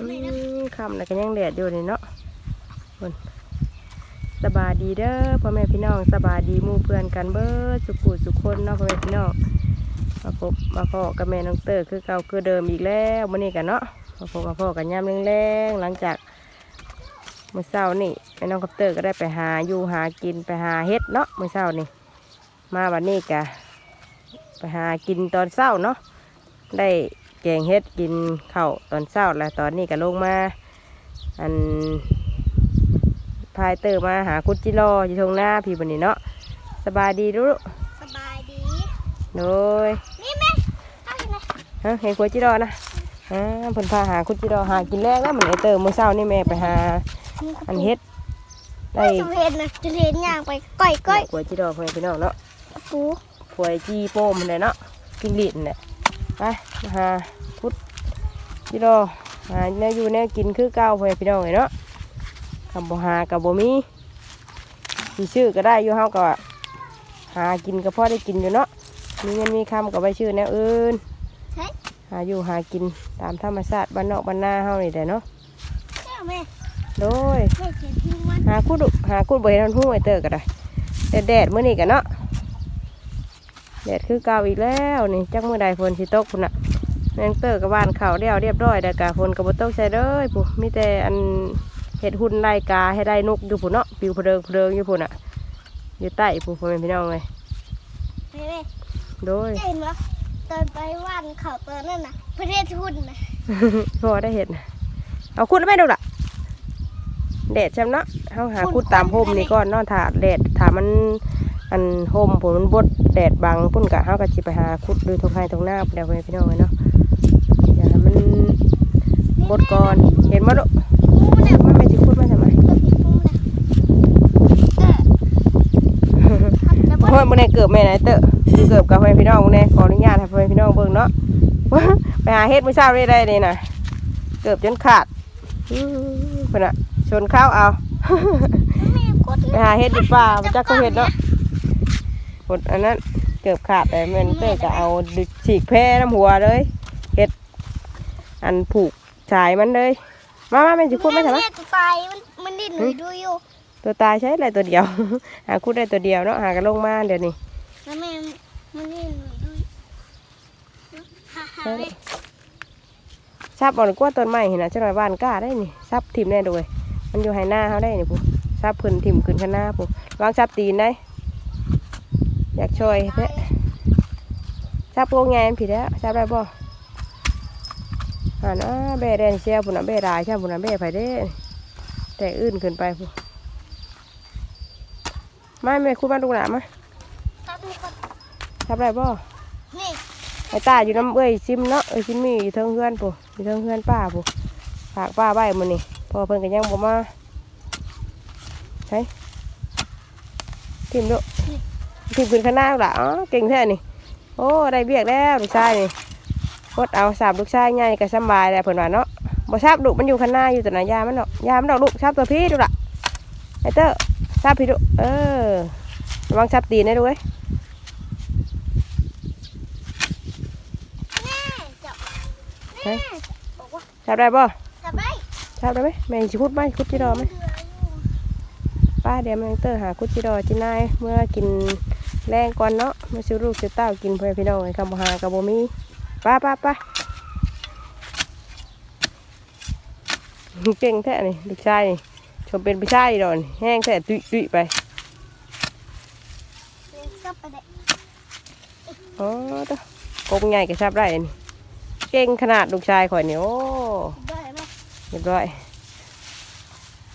อืเลยนะมคำแล้วก็ยังแดดอยู่นี่เนาะเพิ่นสบายดีเด้อพ่อแม่พี่น้องสบายดีมู่เพื่อนกันเบิดสุขุสุขคนเนาะพ่อแม่พี่น้องมาพบมาพ่อกับแม่น้องเตอร์คือเก่าคือเดิมอีกแล้วมื้อนี้กันเนาะมาพบมาพ่อกันยามแรงๆหลังจากมื้อเช้านี่แม่น้องกับเตอร์ก็ได้ไปหาอยู่หากินไปหาเฮ็ดเนาะมื้อเช้านี่มาวันนี้กะไปหากินตอนเช้าเนาะได้ แกงเฮ็ดกินข้าวตอนเช้าแล้วตอนนี้ก็ลงมา อันพายเตอร์มาหาคุดจิรออยู่ตรงหน้าพี่บันนี้เนาะสบายดีรู้สบายดีโดยนี่แม่เอาอยู่ไหนฮะเห็นคุดจิรอนะอ่าเพิ่นพาหาคุดจิรอหากินแรกแล้วเหมือนไอเตอร์มื้อเช้านี่แม่ไปหาอันเฮ็ดได้ได้สมเห็นนะจะเห็นย่างไปก้อยก้อยคุดจิรอเพื่อนพี่น้องเนาะปูถวยจีโป้มเลยเนาะกินลิ้นเนี่ย ไปหาคุดจิรอหาแนวอยู่แนวกินคือเก่าพ่อพี่น้องเลยเนาะคำบ่หากับบ่มีสิชื่อก็ได้อยู่เฮาก็หากินก็พอได้กินอยู่เนาะมีเงินมีคำก็ไปชื่อแนวอื่นหาอยู่หากินตามธรรมชาติบ้านนอกบ้านนาเฮานี่แหละเนาะเจ้าแม่โดยหาคุดหาคุดบ่เห็นมันหู้ไอเตอร์ก็ได้แต่แดดมื้อนี้กันเนาะ แดดคือเก่าอีกแล้วนี่จักมื้อใดฝนสิตกพุ่นน่ะแมงเตอร์กับบ้านเขาเรียวเรียบร้อยแต่กะฝนก็บ่ตกใส่เด้อผู้มีแต่อันเห็ดหุ่นไล่กาให้ได้นกอยู่พุ่นเนาะปิวเพลิงเพลิงอยู่พุ่นน่ะอยู่ใต้ผู้พ่อแม่พี่น้องเลยแม่แม่โดยเห็นปะตอนไปว่านเขาตัวนั่นน่ะประเทศทุนนะพอได้เห็นน่ะเอาคุดแล้วไหม่ดูล่ะแดดใช่ไหมเนาะเขาหาคุดตามโฮมนี่ก่อนเนอนถาแดดถามัน อันโฮมผมมันบดแดดบังพุ่นกะเขาก็จิไปหาคุดดูทงไห้ทงหน้าเดี๋ยวไปพี่น้องเลยเนาะอย่าให้มันบดก่อนเห็นมั้ยลูกปูเนี่ยมันไม่จิคุดมาทำไมตัวผิดปูเนี่ยเออแล้วเพราะว่ามื่อนี้เกิดแม่ไหนเตอะเกิดกับพ่อแม่พี่น้องมื่อนี้ขออนุญาตให้พ่อแม่พี่น้องเบิ่งเนาะไปหาเฮ็ดมื้อเช้าได้ได้เลยนะเกือบจนขาดอื้อเพิ่นน่ะชนข้าวเอาแม่กดไปหาเฮ็ดดีป่าบ่จักก็เฮ็ดเนาะ ผลอันนั้นเกือบขาดแต่แม่นเตอร์ก็เอาดึกฉีกแพร่น้ำหัวเลยเฮ็ดอันผูกสายมันเลย มามาแม่สิคุดไหม่ใช่ไหมแม่ตัวตายมันมันดิ้นหนูดูอยู่ ตัวตายใช้อะไรตัวเดียว หาคุดได้ตัวเดียวเนาะหากันลงมาเดี๋ยวนี้แล้วแม่มันดิ้นหนูดูอยู่ฮ่าฮ่าแม่ซับเอ่อนกว่าต้นไม้เห็นนะจังหน่อยบ้านกล้าได้นี่ซับทิมแน่ด้วยมันอยู่ให้หน้าเขาได้นี่ปุ๊ซับขึ้นทิมขึ้นข้างหน้าปุ๊วางซับตีนได้ อยากช่วยเพ่ซับพวกไงมันผิดแล้วซับได้บ่อ่านะเบ้แดนเชียวปุ่นน่ะเบ้รายใช่ปุ่นน่ะเบ้ไผเด้แต่อื่นขึ้นไปปุ๊ไม่ไม่คุณมาดูหลานมาครับนี่ก่อนซับได้บ่นี่ไอ้ตาอยู่น้ำเอ้ยซิมเนาะเอ้ยซิมมีอยู่เทิงเพื่อนปุ๊อยู่เทิงเพื่อนป้าปุ๊ฝากป้าไว้มื้อนี้เพอเพิ่นก็ยังบ่มาใช่ทิมดู ทิมขึ้นข้างหน้าล่ะอ๋อเก่งแท้นี่ โอ้ได้เบียกแล้วลูกชายนี่กดเอาสาบลูกชายใหญ่ก็สำบายแล้วเพิ่นว่าเนาะบ่ทราบลูกมันอยู่ข้างหน้าอยู่แต่น่ะยามันดอกยามันดอกลูกทราบตัวพี่ดูล่ะไอ้เต้อทราบพี่ดูเออระวังทราบตีนนะดูเว้ยแม่จับเฮ้ยบอกว่าทราบได้บ่สบายทราบได้ไหมแม่สิคุดไหมคุดจิรอไหมป้าเดี๋ยวแมงเตอร์หาคุดจิรอจินายเมื่อกิน แรงก่อนเนาะเมื่อซื้อลูกซื้อเต้ากินเพื่อนพี่น้องไอ้คำบหากับโบมีป้าป้าป้าเก่งแท้นี่ลูกชายนี่ชมเป็นพี่ชายดอนแห้งแท้ตุยตุยไปเลี้ยงซับไปได้อ๋อตัวกงใหญ่ก็ชอบได้นี่เก่งขนาดลูกชายข่อยนี่โอ้ได้ไหมเรียบร้อย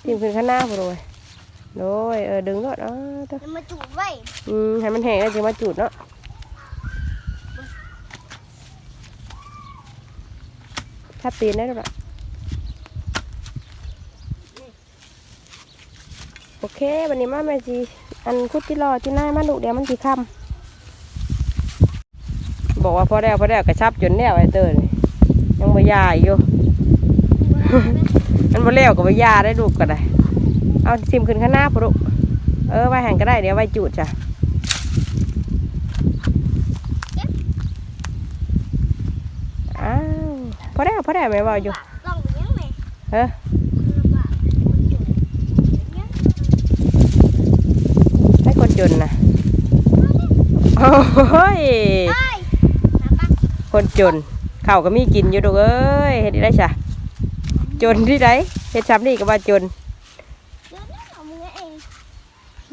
ทีมขึ้นข้างหน้าพอเลย โดยเออดึงรถอ๋อตัวจะมาจุดไว้อืมให้มันแห้งแล้วจึงมาจุดเนาะทับตีนได้หรือเปล่าโอเควันนี้มาแม่จีอันคุดที่รอที่หน้ามาดุเดี๋ยวมันจีคำบอกว่าพอแล้วพอแล้วกระชับจนแล้วไอ้เตอร์นี่ยังบ่ยาอีกอยู่ มันบ่แล้วก็บ่ยาได้ลูกก็ได้ เอาซิมขึ้นข้างหน้าพุรุเออไว้หันก็ได้เดี๋ยวไว้จุดจ้ะอ้าวพอได้พอได้ไหมว่าอยู่เฮ้ยลำบากคนจนเนี่ยให้คนจนนะโอ้ยคนจนข้าก็มีกินอยู่ดอกเอ้ยเฮ็ดได้จ้ะจนที่ไหนเฮ็ดซ้ำนี่ก็ว่าจน เดี๋ยวนี้เอามือเอง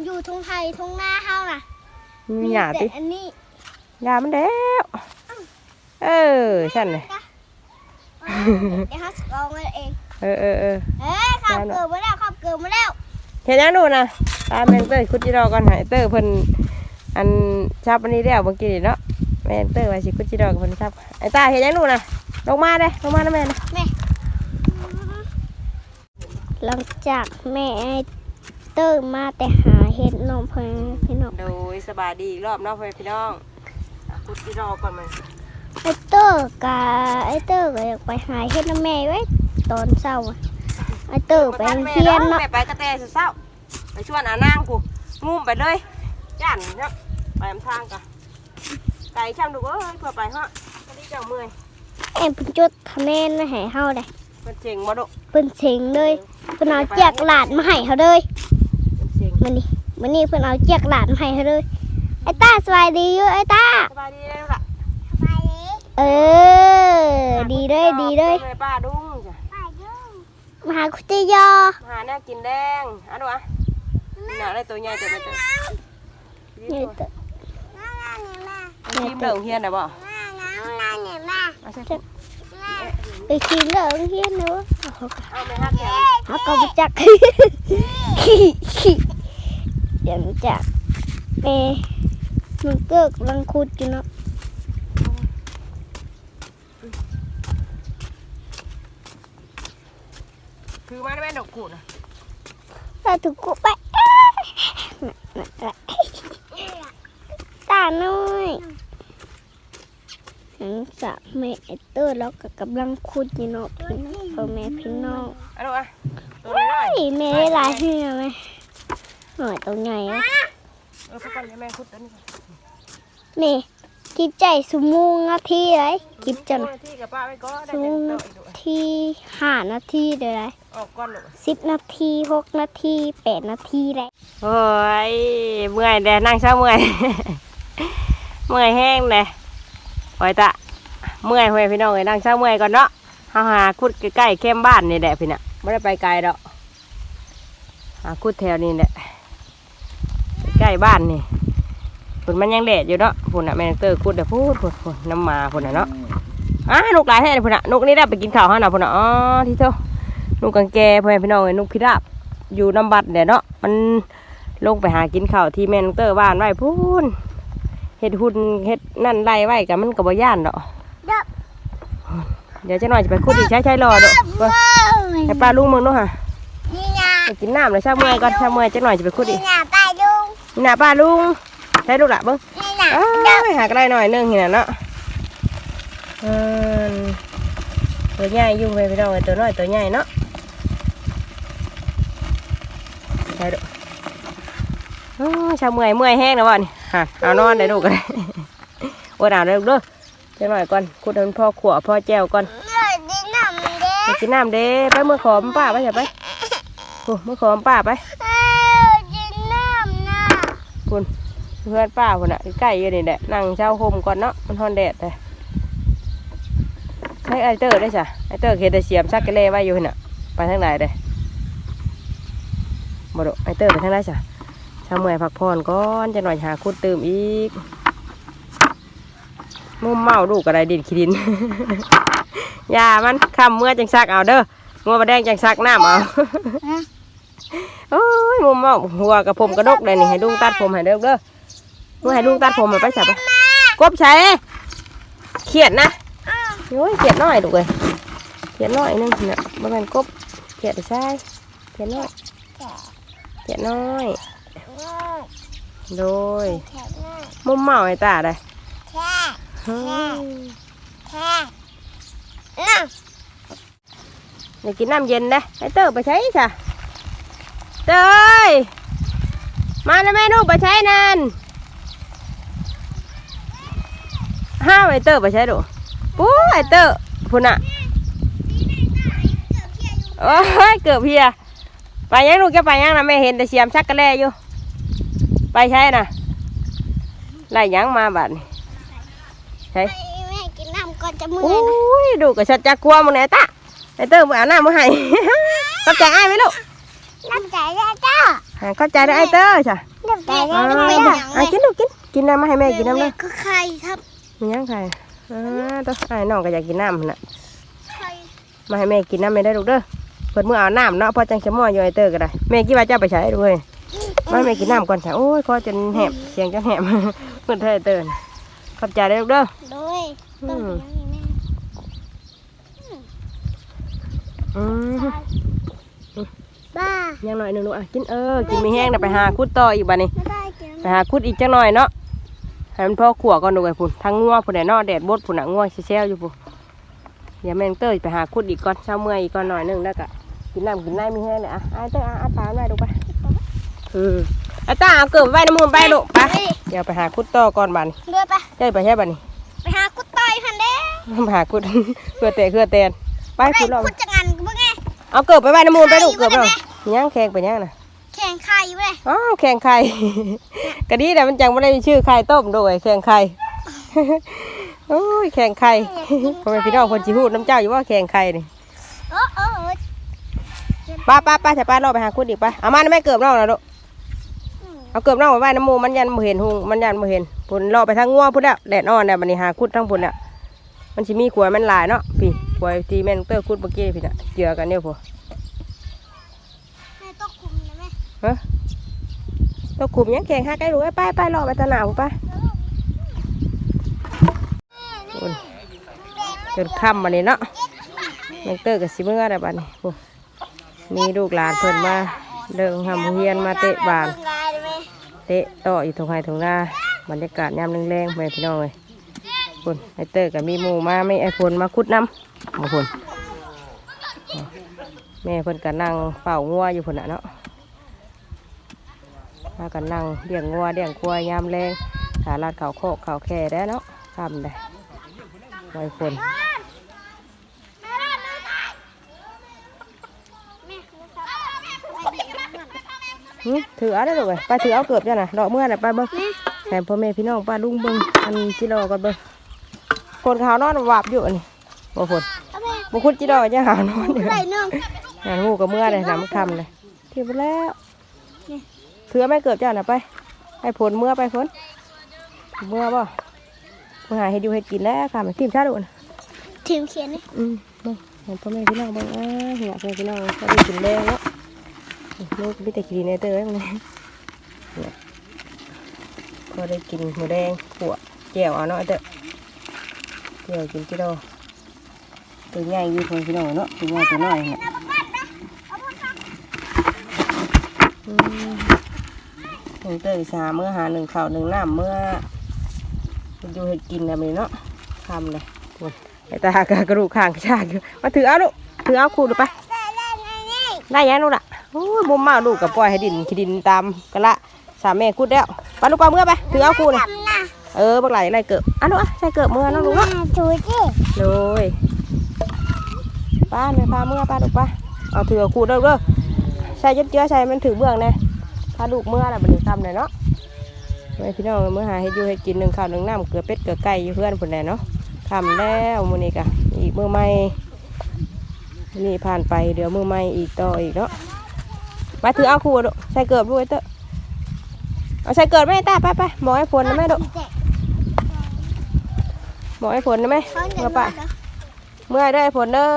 อยู่ทุ่งไทยทุ่งนาเฮาน่ะมีหยาแต่ติอันนี้ยามันแล้วเออฉันเลยเดี๋ยวเขาสกองไว้เองเออเออเออเอ้ยขับเกิดมาแล้วขับเกิดมาแล้วเห็นยังดูนะตามแมงเตอร์คุดจิรอก่อนใหายเตอร์เพิ่นอันชับอันนี้แล้วเมื่อกี้นี่เนาะแมงเตอร์ว่าสิคุดจิรอกับเพิ่นชับไอ้ตาเห็นยังดูนะลงมาเด้ลงมานะแม่นะหลังจากแม่เติมมาแต่หา เห็ดน้องเพิ่นพี่น้องโดยสบายดีอีกรอบเนาะพ่อแม่พี่น้องอะคุดจิรอก่อนมันไอเตอร์กาไอเตอร์ก็อยากไปหาเห็ดน้ำแม่ไว้ตอนเช้าอะไอเตอร์ไปโรงเรียนเนาะแม่ไปกระแตเศร้าๆไปชวนอานางกูงุ่มไปเลยย่านเนาะไปนำทางกะไก่ช่างดูเอ้ยเพื่อไปฮะก็ดีเจ้าเมื่อยแอมเพิ่นจดคะแนนมาให้เฮาเลยเพิ่นเจ๋งบ่ดุเพิ่นเซ็งเลยเพิ่นเอาแจกหลานมาให้เฮาเลย เพิ่นเจ๋งมื้อนี้มื้อนี้เพิ่นเอาแจกหลานมาให้เฮาเลย ไอตาสบายดีอยู่ไอตาสบายดีแล้วล่ะเออ ดีเลยดีเลยไปป้าดุ้งจ้ะมาหาคุณติยอหาแนวกินแดงเอันดูอะนี่น่ะได้ตัวใหญ่แต่ไม่ตัวนี่เตอทีมเดิมเฮียนน่ะบ่มาใช่ไปกินเลยเฮียนเนอะเอาไปฮักแถวเขาก็ไปจัก เดี๋ยวมันจักเอมันเกิดกำลังคุดอยู่เนาะคือมาได้แม่ดอกกูดน่ะเราถูกกุไปตาน้อยหลังจากแม่ไอเตอร์แล้วก็กำลังคุดอยู่เนาะพี่น้องพ่อแม่พี่น้องเอันดูอะตัวน้อยเฮ้ยแม่ได้หลายเหือไหม หน่อยตรงไหนอะๆเออพวกกันให้แม่คุดตัวนี้ก่อนนี่กิบใจสมุงนาทีเลยกิบจันโอ้ยที่กับป้าไว้ก็ได้สมุเต็งมนาโต๊ะอีกด้วยทีห้านาทีเดี๋ยวไรออกก้อนลูกสิบนาทีหกนาทีแปดนาทีเลยโอ้ยเมื่อยแดนั่งเช้าเมื่อย เมื่อยแห้งเลยโอ้ยตะเมื่อยเฮ้ยพี่น้องเอ้ยนั่งเช้าเมื่อยก่อนเนาะเฮาหาคุดใกล้ๆเข้มบ้านนี่แหละพี่น่ะไม่ได้ไปไกลดอกหาคุดแถวนี้แหละ ใกล้บ้านนี่ฝนมันยังแดดอยู่เนาะฝนน่ะแม่นเตอร์คุดเดี๋ยวพูดพูดพูดน้ำมาฝนน่ะเนาะอะนกหลายแท้เลยพุ่นน่ะนกนี่ได้ไปกินข้าวฮะน่ะพุ่นน่ะอ๋อที่เท่านกกังแกพ่อแม่พี่น้องเอ้ยนกพิราบอยู่น้ำบัดเดี๋ยวเนาะมันลงไปหากินข้าวที่แมนเตอร์บ้านไว้พูนเห็ดหุ่นเห็ดนั่นไล่ไว้กับมันกับย่านเนาะเดี๋ยวจะหน่อยจะไปคุดอีกใช้ใช้รอเด้อเบิ่งให้ป้าลุงมึงเนาะฮะนี่นะไปกินน้ำเลยชาเมื่อยก่อนชาเมื่อยจะหน่อยจะไปคุดอีก นะไปลุงนี่นะป้าลุงใช้ลูกหละเบิ้งนี่นะอ้าวหากได้หน่อยหนึงนี่นะเนาะเออตัวใหญ่อยู่ไปพี่น้องเอ้ยตัวน้อยตัวใหญ่เนาะใช่ดูโอ้ยชาเมื่อยเมื่อยแห้งนะบ่นี่ฮะเอานอนได้ลูกกันโอ้ยเอาได้ลูกเด้อจะหน่อยก่อนคุดให้มันพ่อขวพ่อแจ้วก่อนเลยดินน้ำเด้ไปกินน้ำเด้ไปมือขอมป้าไปอย่าไปโอ้มือขอมป้าไป เออดินน้ำนะ คุณเพื่อนป้าคนน่ะใกล้ๆอยู่นี่แหละนั่งเช้าโฮมก่อนเนาะมันทอนแดดเลยใช้ไอเตอร์ได้จ้ะไอเตอร์เคยแต่เสียมซักกะเล่ไว้อยู่น่ะ ไปทางไหนเด้บ่ดอไอเตอร์ไปทางไหนจ้ะชาเมื่อยพักผ่อนก่อนจะหน่อยหาคุดเติมอีกมุ่มเมาดูกอะไรดินขี้ดินอย่ามันคำเมื่อจังซักเอาเด้องัวบะแดงจังซักน้ำเอา โอ้ยมุมเมาหัวกับผมกระดกเลยนี่ให้ลุงตัดผมให้เด้อเด้อเมื่อให้ลุงตัดผมมาไปใส่ไปกบใช้เขียดนะโอ้ยเขียดน้อยดูเลยเขียดน้อยนึงเนี่ยบ่แม่นกบเขียดใช่เขียดน้อยเขียดน้อยโดยแค่น้ามุมเมาไอ้ตาได้แค่ฮึ่มแค่น้ำอยากกินน้ำเย็นเด้ไอ้เตอร์ไปใช้จ้ะ เตยมาแล้วแม่ลูกไปใช้นั่นห้าวไอ้เตอร์ไปใช้ดูปูไอ้เตอร์พุ่นอะเอโอ้ยเกือบเพียไปยังลูกจะไปยังนะแม่เห็นแต่เสียมชักกระแลอยู่ ไปใช่น่ะไล่ยังมาบัดนี่ใช่ให้แม่กินน้ำก่อนจะเมื่โอ้อยนะยดูกระชัดจักกลัวมึงไหนตาไอเตอร์มึงเอาหน้ามาให้เข้าใจไอ้ายไหมลูก น้ำใจได้จ้าอ่าเข้าใจได้ไอเตอร์จ้ะน้ำใจได้อ่าจะเป็นอย่างอะกินลูกกิน กินน้ำมาให้แม่กินน้ำเลยก็ไข่ครับมียังไงอ่าตัวไอ้น้องก็อยากกินน้ำหั่นน่ะไข่มาให้แม่กินน้ำไม่ได้ลูกเด้อเปิดมือเอาน้ำเนาะพอจังจะม่ออยู่ไอเตอร์ก็ได้แม่กี่ว่าจะเอาไปใช้ด้วยมาให้แม่กินน้ำก่อนจ้ะโอ้ยคอจนแหบเสียงจนแหบ เพื่อนเธอไอเตอร์น่ะขอบใจได้อลูกเด้อ โดยต้องอืมอย่างนี้อืมแม่ บ้ายังหน่อยหนึงลูกอะกินเออกินมีแห้งนะไปหาคุดต่ออีกบ้านี้ไม่ได้กินไปหาคุดอีกจังหน่อยเนาะให้มันพอขัวก่อนดูไอ้พุ่นทั้งงัวพุ่นไหนเนาะแดดบดพุ่นน่ะงัวเซลอยู่พุ่นอย่าแม่งเตยไปหาคุดอีกก่อนเช้าเมื่อยอีกก่อนหน่อยหนึงแล้วก็กินน้ำกินได้มีแห้งเลยอะไอ้เตยอะอะตามได้ดูไปอืมไอ้ตาเอาเกิดไว้น้ำมูลไปลูกไปเดี๋ยวไปหาคุดต่อก่อนบ้านด้วยปะใช่ไปใช่บ้านี้ไปหากุดต่อยพันเด้ไปหาคุดเพื่อเตะเพื่อเตนไปไปคุดเรากุดจังงันกูบ่ไง เอาเกิดไปไว้น้ำมูลไปลูกไปเกิดไปอยู่เราได้ไหมย่างแข่งไปย่างนะแข่งไข่อยู่เลยอ้าวแข่งไข่กะดีแต่มันจังไม่ได้มีชื่อไข่ต้มด้วยแข่งไข่โอ้ยแข่งไข่พ่อแม่พี่น้องคนจีฮูดน้ำเจ้าอยู่ว่าแข่งไข่นี่โอ้โอ้โอ้ป้าป้าป้าจะป้าเราไปหาคุณอีกไปเอามานะแม่เกือบน้องนะลูกเอาเกือบน้องไปไว้น้ำหมูมันยันบ่เห็นหุงมันยันบ่เห็นพุ่นรอไปทางงัวพุ่นแล้วแดดอ่อนเนี่ยมันนี่หาคุดทั้งพุ่นเนี่ยมันสิมีขวายมันหลายเนาะพี่ ขวายที่แม่นเตอร์คุดเมื่อกี้พี่น่ะเจือกันเนี่ยพอแม่ต้องคุมนะแม่ฮะตัวขุมยังแข่งห้าใกล้รู้ไอ้ไปไปรอไปตะหนาวไปพุ่นจนค่ำมานี่เนาะแมงเตอร์กับสิเมื่อได้บัดนี้โอ้มีลูกหลานเพิ่นมาเดินทำเฮียนมาเตะบานเตะต่ออยู่ตรงไห้ตรงหน้าบรรยากาศยามแรงๆไปพี่น้องเลย คุณไอเตอร์กับมีหมูมาไม่ไอฝนมาคุดน้ำมาคุณแม่เพิ่นก็นั่งเฝ้างัวอยู่พุ่นน่ะเนาะพากันนั่งเลี้ยงงัวเลี้ยงควายยามแรงสาลาดเขาโคกเขาแค่ได้เนาะทำได้ไว้ฝนถือเอาได้เลยไปถือเอาเกือบจ้ะนะดอกเมื่อน่ะไปเบิ้งแถมพ่อแม่พี่น้องป้าลุงเบิ้งอันจิรอก่อนเบิ้ง คนขาวนอนวาบอยู่อันนี้บ่ฝนบ่คุดจิรอจะหาวนอนอยู่ใส่นึ่งงานงูกับเมื่อเลยน้ำคำเลยถือไปแล้วถือไม่เกือบจ้ะนะไปให้ผลเมื่อไปฝนเมื่อบ่เมื่อหาเฮ็ดอยู่เฮ็ดกินแล้วค่ะมันทิมชาดูนะทีมเขียนนี่อืมเบิ่งเห็นพ่อแม่พี่น้องเบิ่งอ่าเหี่ยพ่อแม่พี่น้องก็ได้กินแดงเนาะลูกมีแต่กินในเตอร์ไว้มันเนี่ยก็ได้กินหมูแดงขั่วแจ่วเอาเนาะไอ้เตอร์ แจ่วกินกิโลตัวใหญ่ยู่พ่อแม่พี่น้อเนาะตัวใหญ่ตัวน้อยเนี่ยหนึ่งเตอร์สามเมื่อหาหนึ่งข้าหนึ่งน้ำเมื่ออยู่ให้กินแบบนี้เนาะทำเลยไอตากากระดูกข้างชากอยู่มาถือเอาลูกถือเอาคูดูไปได้ได้ได้ยังลูกล่ะโอ้ยมุมมาลูกกับปล่อยให้ดินขี้ดินตามกันละสามแม่คุดแล้วไปลูกปลาเมื่อไปถือเอาคูนี่ทำนะ เออบักไหลไรเกิบอะลูกอะใส่เกิบเมื่อน้องลูกเนาะชูจิโดยป้าแม่พาเมื่อป้าลูกป้าเอาถือเอาคูเด้อเด้อใส่เยอะๆใส่มันถือเบื้องแน่พาลูกเมื่อน่ะบัดนี้ทำเลยเนาะแม่พี่น้องเมื่อหาให้อยู่ให้กินหนึ่งข้าวหนึ่งน้ำเกลือเป็ดเกลือไก่อยู่เพื่อนคนแน่เนาะทำแล้วมื้อนี้กะอีกมื้อใหม่นี่ผ่านไปเดี๋ยวมือใหม่อีกต่ออีกเนาะไปถือเอาคู่ดูใส่เกิบด้วยเตอะเอาใส่เกิบไหมตาไปไปบอกให้ผลนะแม่ดู บอกให้ผลนะแม่เขาจะเมื่อรปะอดเหรอเมื่อได้ผลเด้อ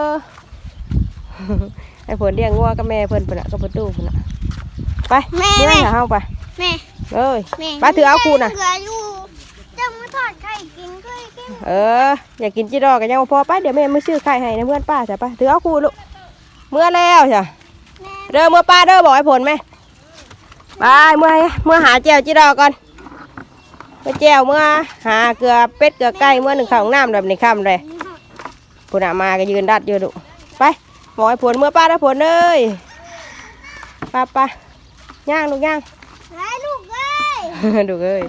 ให้ผลเลี้ยงงัวกับแม่เพิ่นเพิ่นน่ะก็ประตูเพิ่นน่ะไปแม่เมื่อแม่หาเฮาไปแม่เอ้ยแม่ไปถือเอาคู่น่ะเหลืออยู่จะมาทอดไข่กินก็กินเอออยากกินจีดอกกันยังบ่พอไปเดี๋ยวแม่ไม่ซื้อไข่ให้นะเพื่อนป้าจ้ะไปถือเอาคู่ลูกเมื่อแล้วจ้ะแม่เด้อเมื่อป้าเด้อบอกให้ผลไหมไปเมื่อเมื่อหาแจวจีดอกก่อน เมื่อแจวเมื่อหาเกลือเป็ดเกลือไก่เมื่อหนึ่งข้าวน้ำแบบนี้ค่ำเลยผู้น่ะมาก็ยืนดัดอยู่ดุไปบอกให้ผลเมื่อป้าได้ผลเลยป้าป้าย่างลูกย่างไอ้ลูกเอ้ยดูเอ้ย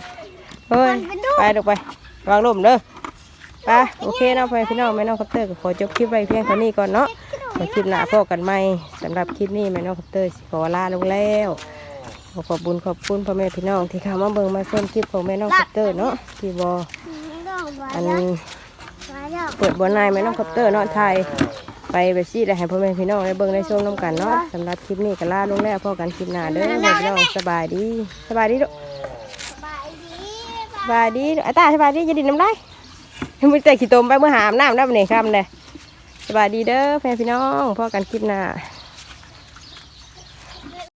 เฮ้ยมันเป็นลูกไปดูไปวางลมเด้อไปโอเคเนาะไปพี่น้องแม่น้องคัปเตอร์ก็ขอจบคลิปไว้เพียงเท่านี้ก่อนเนาะมาคลิปหน้าพ่อกันไหมสำหรับคลิปนี้แม่น้องคอปเตอร์สิขอลาลงแล้ว ขอขอบคุญขอบคุณพ่อแม่พี่น้องที่เข้ามาเบิ่งมาชมคลิปของแม่น้องคอปเตอร์เนาะที่บอไม่ต้องไว้อันแล้วไว้แล้วเปิดบอนายแม่น้องคอปเตอร์เนาะไทยไปแบบซี่ได้ให้พ่อแม่พี่น้องได้เบิ่งได้ชมน้ำกันเนาะสำหรับคลิปนี้ก็ลาลงแล้วพ่อกันคลิปหน้าเด้อแม่พี่น้องสบายดีสบายดีลูกสบายดีสบายดีอาตาสบายดีจะดินน้ำได้มึงแต่ขี้ตมไปเมื่อหามน้ำน้ำเนี่ยครับเลยสบายดีเด้อแม่พี่น้องพ่อกันคลิปหน้า